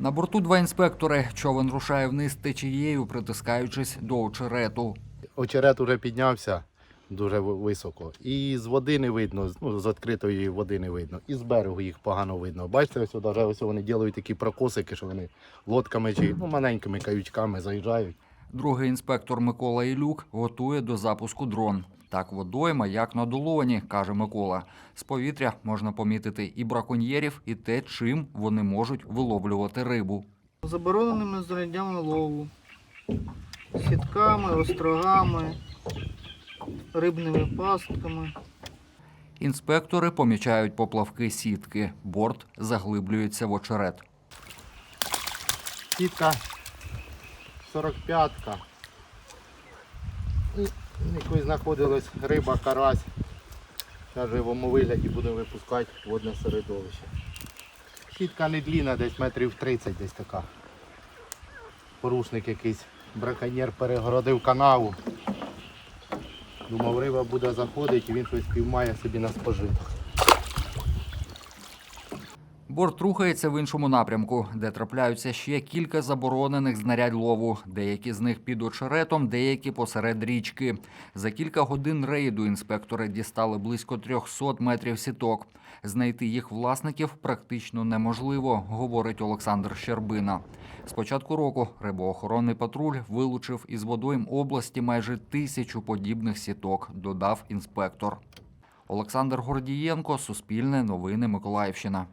На борту два інспектори. Човен рушає вниз течією, притискаючись до очерету. Очерет уже піднявся дуже високо. І з води не видно, ну, з відкритої води не видно. І з берегу їх погано видно. Бачите, ось, ось вони роблять такі прокосики, що вони лодками чи ну, маленькими каючками заїжджають. Другий інспектор Микола Ілюк готує до запуску дрон. Так водойма, як на долоні, каже Микола. З повітря можна помітити і браконьєрів, і те, чим вони можуть виловлювати рибу. забороненими знаряддями лову, сітками, острогами, рибними пастками. Інспектори помічають поплавки сітки. Борт заглиблюється в очерет. Сітка 45-ка. І якось знаходилась риба, карась. На живому вигляді будемо випускати водне середовище. Сітка не длінна, десь метрів 30 десь така. Порушник якийсь, браконьєр перегородив канаву. Думав, риба буде заходити і він щось піймає собі на спожиток. Борт рухається в іншому напрямку, де трапляються ще кілька заборонених знарядь лову. Деякі з них під очеретом, деякі посеред річки. За кілька годин рейду інспектори дістали близько 300 метрів сіток. Знайти їх власників практично неможливо, говорить Олександр Щербина. З початку року рибоохоронний патруль вилучив із водойм області майже тисячу подібних сіток, додав інспектор. Олександр Гордієнко, Суспільне новини Миколаївщина.